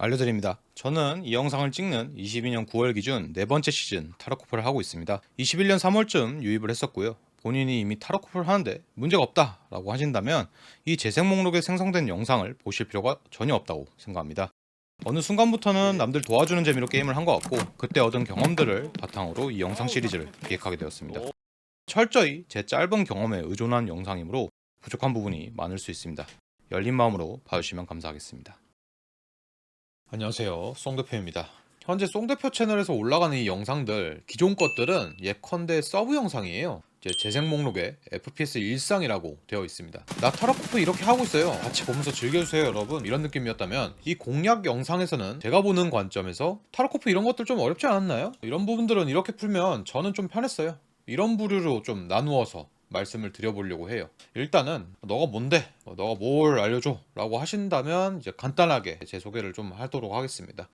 알려드립니다. 저는 이 영상을 찍는 22년 9월 기준 네 번째 시즌 타로코프를 하고 있습니다. 21년 3월쯤 유입을 했었고요. 본인이 이미 타로코프를 하는데 문제가 없다라고 하신다면 이 재생 목록에 생성된 영상을 보실 필요가 전혀 없다고 생각합니다. 어느 순간부터는 남들 도와주는 재미로 게임을 한 것 같고 그때 얻은 경험들을 바탕으로 이 영상 시리즈를 기획하게 되었습니다. 철저히 제 짧은 경험에 의존한 영상이므로 부족한 부분이 많을 수 있습니다. 열린 마음으로 봐주시면 감사하겠습니다. 안녕하세요. 송대표입니다. 현재 송대표 채널에서 올라가는 이 영상들 기존 것들은 예컨대 서브 영상이에요. 제 재생 목록에 FPS 일상이라고 되어 있습니다. 나 타락코프 이렇게 하고 있어요. 같이 보면서 즐겨주세요, 여러분. 이런 느낌이었다면 이 공략 영상에서는 제가 보는 관점에서 타락코프 이런 것들 좀 어렵지 않았나요? 이런 부분들은 이렇게 풀면 저는 좀 편했어요. 이런 부류로 좀 나누어서 말씀을 드려보려고 해요. 일단은 너가 뭔데? 어, 너가 뭘 알려줘? 라고 하신다면 이제 간단하게 제 소개를 좀 하도록 하겠습니다.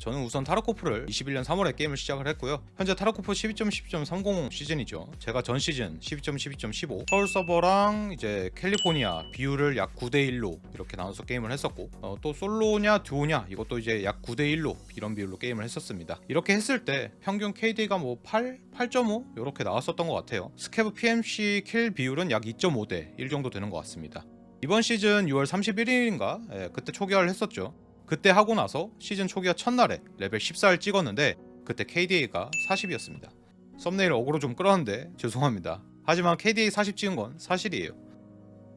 저는 우선 타로코프를 21년 3월에 게임을 시작을 했고요. 현재 타로코프 12.10.300 시즌이죠. 제가 전 시즌 12.12.15 서울 서버랑 이제 캘리포니아 비율을 약 9대 1로 이렇게 나눠서 게임을 했었고 어, 또 솔로냐 듀오냐 이것도 이제 약 9대 1로 이런 비율로 게임을 했었습니다. 이렇게 했을 때 평균 KD가 뭐 8, 8.5 이렇게 나왔었던 것 같아요. 스케브 PMC 킬 비율은 약 2.5대 1 정도 되는 것 같습니다. 이번 시즌 6월 31일인가 예, 그때 초기화를 했었죠. 그때 하고 나서 시즌 초기화 첫날에 레벨 14를 찍었는데 그때 KDA가 40이었습니다. 썸네일 어그로 좀 끌었는데 죄송합니다. 하지만 KDA 40 찍은 건 사실이에요.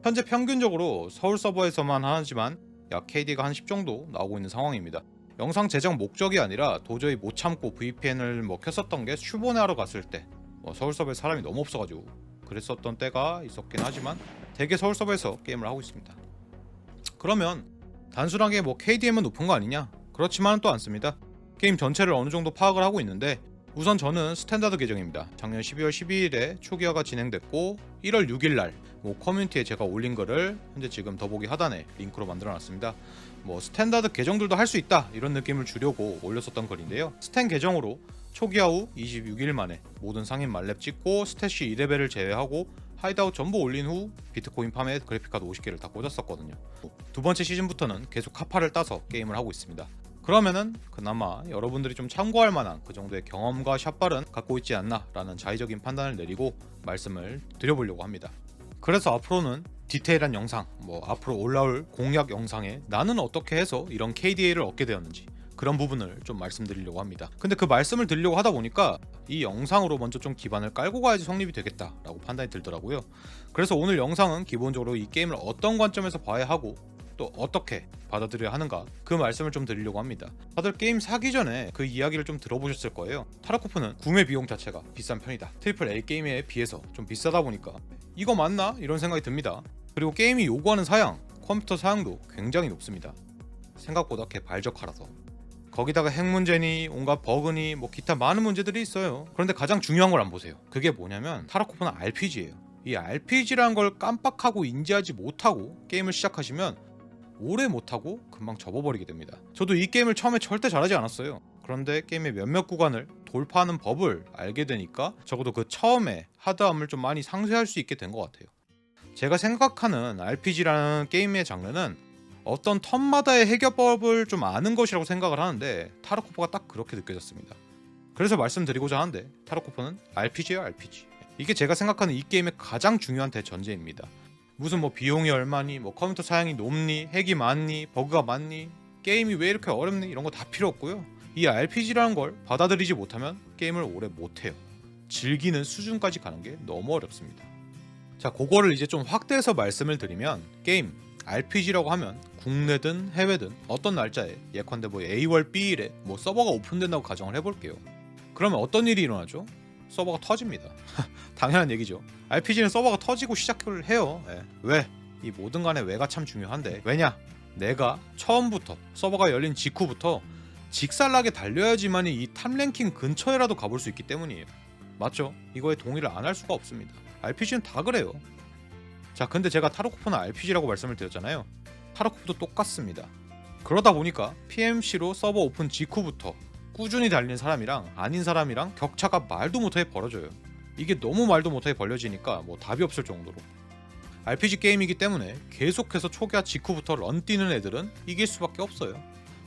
현재 평균적으로 서울 서버에서만 하지만 약 KD가 한 10 정도 나오고 있는 상황입니다. 영상 제작 목적이 아니라 도저히 못 참고 VPN을 뭐 켰었던 게 슈보네 하러 갔을 때 뭐 서울 서버에 사람이 너무 없어가지고 그랬었던 때가 있었긴 하지만 대개 서울 서버에서 게임을 하고 있습니다. 그러면 단순하게 뭐 KDM은 높은 거 아니냐? 그렇지만은 또 않습니다. 게임 전체를 어느 정도 파악을 하고 있는데 우선 저는 스탠다드 계정입니다. 작년 12월 12일에 초기화가 진행됐고 1월 6일 날 뭐 커뮤니티에 제가 올린 거를 현재 지금 더보기 하단에 링크로 만들어 놨습니다. 뭐 스탠다드 계정들도 할 수 있다 이런 느낌을 주려고 올렸었던 글인데요. 스탠 계정으로 초기화 후 26일 만에 모든 상인 만렙 찍고 스탯시 2레벨을 제외하고 하이드아웃 전부 올린 후 비트코인 팜에 그래픽카드 50개를 다 꽂았었거든요. 두 번째 시즌부터는 계속 카파를 따서 게임을 하고 있습니다. 그러면은 그나마 여러분들이 좀 참고할 만한 그 정도의 경험과 샷발은 갖고 있지 않나라는 자의적인 판단을 내리고 말씀을 드려보려고 합니다. 그래서 앞으로는 디테일한 영상, 뭐 앞으로 올라올 공약 영상에 나는 어떻게 해서 이런 KDA를 얻게 되었는지 그런 부분을 좀 말씀드리려고 합니다. 근데 그 말씀을 드리려고 하다 보니까 이 영상으로 먼저 좀 기반을 깔고 가야지 성립이 되겠다라고 판단이 들더라고요. 그래서 오늘 영상은 기본적으로 이 게임을 어떤 관점에서 봐야 하고 또 어떻게 받아들여야 하는가 그 말씀을 좀 드리려고 합니다. 다들 게임 사기 전에 그 이야기를 좀 들어보셨을 거예요. 타라코프는 구매 비용 자체가 비싼 편이다. 트리플 A 게임에 비해서 좀 비싸다 보니까 이거 맞나 이런 생각이 듭니다. 그리고 게임이 요구하는 사양, 컴퓨터 사양도 굉장히 높습니다. 생각보다 개 발적하라서 거기다가 핵 문제니 온갖 버그니 뭐 기타 많은 문제들이 있어요. 그런데 가장 중요한 걸 안 보세요. 그게 뭐냐면 타라코프는 RPG예요. 이 RPG라는 걸 깜빡하고 인지하지 못하고 게임을 시작하시면 오래 못하고 금방 접어버리게 됩니다. 저도 이 게임을 처음에 절대 잘하지 않았어요. 그런데 게임의 몇몇 구간을 돌파하는 법을 알게 되니까 적어도 그 처음에 하드함을 좀 많이 상쇄할 수 있게 된 것 같아요. 제가 생각하는 RPG라는 게임의 장르는 어떤 턴마다의 해결법을 좀 아는 것이라고 생각을 하는데 타르코프가 딱 그렇게 느껴졌습니다. 그래서 말씀드리고자 하는데 타르코프는 RPG예요 RPG. 이게 제가 생각하는 이 게임의 가장 중요한 대전제입니다. 무슨 뭐 비용이 얼마니, 뭐 컴퓨터 사양이 높니, 핵이 많니, 버그가 많니, 게임이 왜 이렇게 어렵니 이런 거 다 필요 없고요. 이 RPG라는 걸 받아들이지 못하면 게임을 오래 못해요. 즐기는 수준까지 가는 게 너무 어렵습니다. 자, 그거를 이제 좀 확대해서 말씀을 드리면 게임 RPG라고 하면 국내든 해외든 어떤 날짜에 예컨대 뭐 A월 B일에 뭐 서버가 오픈된다고 가정을 해볼게요. 그러면 어떤 일이 일어나죠? 서버가 터집니다. 당연한 얘기죠. RPG는 서버가 터지고 시작을 해요. 예. 왜? 이 모든 간에 왜가 참 중요한데 왜냐? 내가 처음부터 서버가 열린 직후부터 직살나게 달려야지만이 이 탑랭킹 근처에라도 가볼 수 있기 때문이에요. 맞죠? 이거에 동의를 안 할 수가 없습니다. RPG는 다 그래요. 자, 근데 제가 타로코프는 RPG라고 말씀을 드렸잖아요. 타로코프도 똑같습니다. 그러다 보니까 PMC로 서버 오픈 직후부터 꾸준히 달리는 사람이랑 아닌 사람이랑 격차가 말도 못하게 벌어져요. 이게 너무 말도 못하게 벌려지니까 뭐 답이 없을 정도로. RPG 게임이기 때문에 계속해서 초기화 직후부터 런 뛰는 애들은 이길 수밖에 없어요.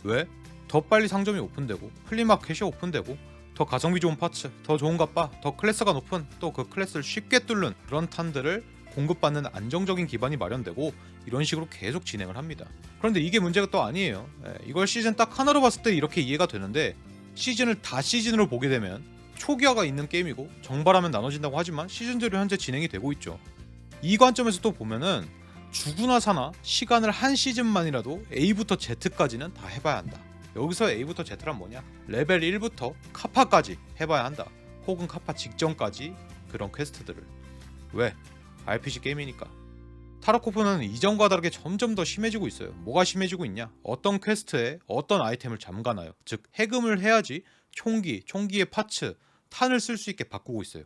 왜? 더 빨리 상점이 오픈되고 플리마켓이 오픈되고 더 가성비 좋은 파츠, 더 좋은 값바, 더 클래스가 높은 또 그 클래스를 쉽게 뚫는 그런 탄들을 공급받는 안정적인 기반이 마련되고 이런 식으로 계속 진행을 합니다. 그런데 이게 문제가 또 아니에요. 예, 이걸 시즌 딱 하나로 봤을 때 이렇게 이해가 되는데 시즌을 다 시즌으로 보게 되면 초기화가 있는 게임이고 정발하면 나눠진다고 하지만 시즌제로 현재 진행이 되고 있죠. 이 관점에서 또 보면은 죽으나 사나 시간을 한 시즌만이라도 A부터 Z까지는 다 해봐야 한다. 여기서 A부터 Z란 뭐냐? 레벨 1부터 카파까지 해봐야 한다. 혹은 카파 직전까지 그런 퀘스트들을 왜? RPG 게임이니까. 타르코프는 이전과 다르게 점점 더 심해지고 있어요. 뭐가 심해지고 있냐? 어떤 퀘스트에 어떤 아이템을 잠가놔요. 즉 해금을 해야지 총기, 총기의 파츠, 탄을 쓸 수 있게 바꾸고 있어요.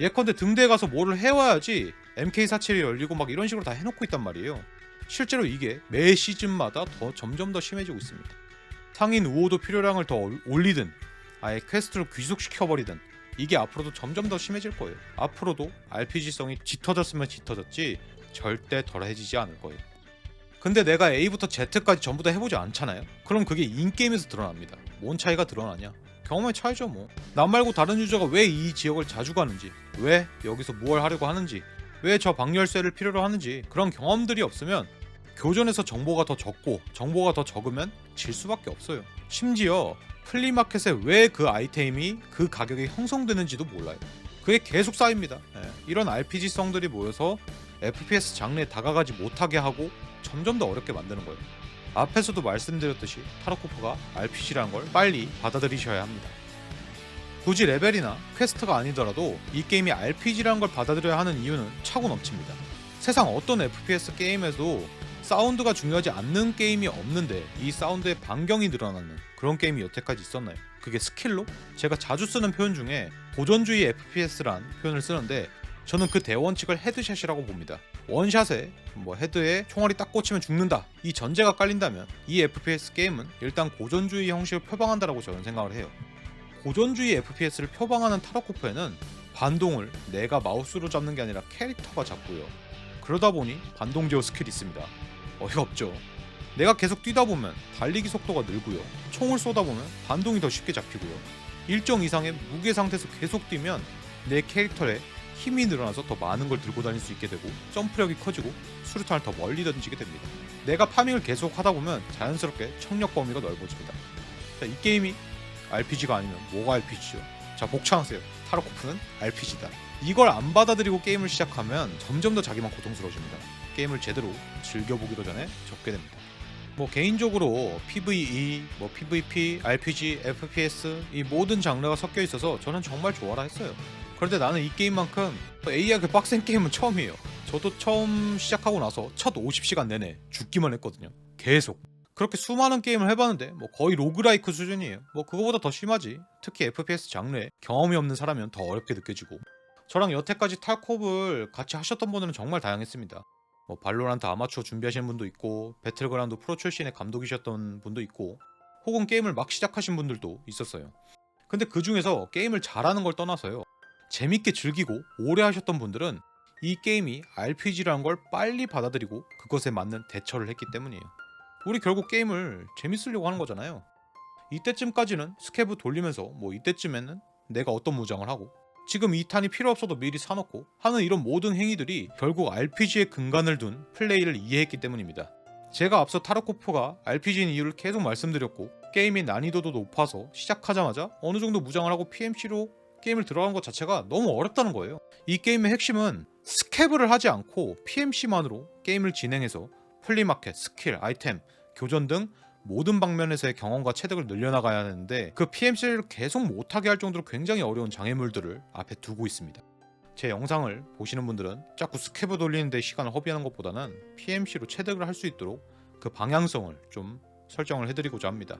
예컨대 등대에 가서 뭐를 해와야지 MK47이 열리고 막 이런 식으로 다 해놓고 있단 말이에요. 실제로 이게 매 시즌마다 더 점점 더 심해지고 있습니다. 상인 우호도 필요량을 더 올- 올리든 아예 퀘스트를 귀속시켜버리든 이게 앞으로도 점점 더 심해질 거예요. 앞으로도 RPG성이 짙어졌으면 짙어졌지 절대 덜해지지 않을 거예요. 근데 내가 A부터 Z까지 전부 다 해보지 않잖아요. 그럼 그게 인게임에서 드러납니다. 뭔 차이가 드러나냐? 경험의 차이죠 뭐. 남 말고 다른 유저가 왜 이 지역을 자주 가는지, 왜 여기서 무엇을 하려고 하는지, 왜 저 방열쇠를 필요로 하는지 그런 경험들이 없으면 교전에서 정보가 더 적고 정보가 더 적으면 질 수밖에 없어요. 심지어 플리마켓에 왜 그 아이템이 그 가격에 형성되는지도 몰라요. 그게 계속 쌓입니다. 예, 이런 RPG성들이 모여서 FPS 장르에 다가가지 못하게 하고 점점 더 어렵게 만드는 거예요. 앞에서도 말씀드렸듯이 타르코프가 RPG라는 걸 빨리 받아들이셔야 합니다. 굳이 레벨이나 퀘스트가 아니더라도 이 게임이 RPG라는 걸 받아들여야 하는 이유는 차고 넘칩니다. 세상 어떤 FPS 게임에도 사운드가 중요하지 않는 게임이 없는데 이 사운드의 반경이 늘어나는 그런 게임이 여태까지 있었나요? 그게 스킬로? 제가 자주 쓰는 표현 중에 도전주의 FPS란 표현을 쓰는데 저는 그 대원칙을 헤드샷이라고 봅니다. 원샷에 뭐 헤드에 총알이 딱 꽂히면 죽는다 이 전제가 깔린다면 이 FPS 게임은 일단 고전주의 형식을 표방한다라고 저는 생각을 해요. 고전주의 FPS를 표방하는 타로코프에는 반동을 내가 마우스로 잡는 게 아니라 캐릭터가 잡고요. 그러다 보니 반동 제어 스킬이 있습니다. 어이가 없죠. 내가 계속 뛰다 보면 달리기 속도가 늘고요. 총을 쏘다 보면 반동이 더 쉽게 잡히고요. 일정 이상의 무게 상태에서 계속 뛰면 내 캐릭터에 힘이 늘어나서 더 많은 걸 들고 다닐 수 있게 되고 점프력이 커지고 수류탄을 더 멀리 던지게 됩니다. 내가 파밍을 계속 하다 보면 자연스럽게 청력 범위가 넓어집니다. 자, 이 게임이 RPG가 아니면 뭐가 RPG죠? 자 복창하세요. 타로코프는 RPG다. 이걸 안 받아들이고 게임을 시작하면 점점 더 자기만 고통스러워집니다. 게임을 제대로 즐겨보기도 전에 접게 됩니다. 뭐 개인적으로 PVE, 뭐 PVP, RPG, FPS 이 모든 장르가 섞여 있어서 저는 정말 좋아라 했어요. 그런데 나는 이 게임만큼 AI가 빡센 게임은 처음이에요. 저도 처음 시작하고 나서 첫 50시간 내내 죽기만 했거든요. 계속. 그렇게 수많은 게임을 해봤는데 뭐 거의 로그라이크 수준이에요. 뭐 그거보다 더 심하지. 특히 FPS 장르에 경험이 없는 사람이면 더 어렵게 느껴지고. 저랑 여태까지 탈콥을 같이 하셨던 분들은 정말 다양했습니다. 뭐 발로란트 아마추어 준비하시는 분도 있고 배틀그라운드 프로 출신의 감독이셨던 분도 있고 혹은 게임을 막 시작하신 분들도 있었어요. 근데 그 중에서 게임을 잘하는 걸 떠나서요. 재밌게 즐기고 오래 하셨던 분들은 이 게임이 RPG라는 걸 빨리 받아들이고 그것에 맞는 대처를 했기 때문이에요. 우리 결국 게임을 재밌으려고 하는 거잖아요. 이때쯤까지는 스케브 돌리면서 뭐 이때쯤에는 내가 어떤 무장을 하고 지금 이 탄이 필요 없어도 미리 사놓고 하는 이런 모든 행위들이 결국 RPG의 근간을 둔 플레이를 이해했기 때문입니다. 제가 앞서 타르코프가 RPG인 이유를 계속 말씀드렸고 게임의 난이도도 높아서 시작하자마자 어느 정도 무장을 하고 PMC로 게임을 들어간 것 자체가 너무 어렵다는 거예요. 이 게임의 핵심은 스캡을 하지 않고 PMC만으로 게임을 진행해서 플리마켓, 스킬, 아이템, 교전 등 모든 방면에서의 경험과 체득을 늘려나가야 하는데 그 PMC를 계속 못하게 할 정도로 굉장히 어려운 장애물들을 앞에 두고 있습니다. 제 영상을 보시는 분들은 자꾸 스캡을 돌리는데 시간을 허비하는 것보다는 PMC로 체득을 할 수 있도록 그 방향성을 좀 설정을 해드리고자 합니다.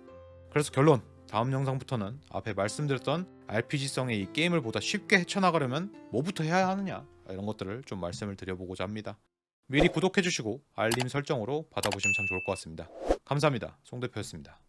그래서 결론 다음 영상부터는 앞에 말씀드렸던 RPG성의 이 게임을 보다 쉽게 헤쳐나가려면 뭐부터 해야 하느냐 이런 것들을 좀 말씀을 드려보고자 합니다. 미리 구독해주시고 알림 설정으로 받아보시면 참 좋을 것 같습니다. 감사합니다. 송 대표였습니다.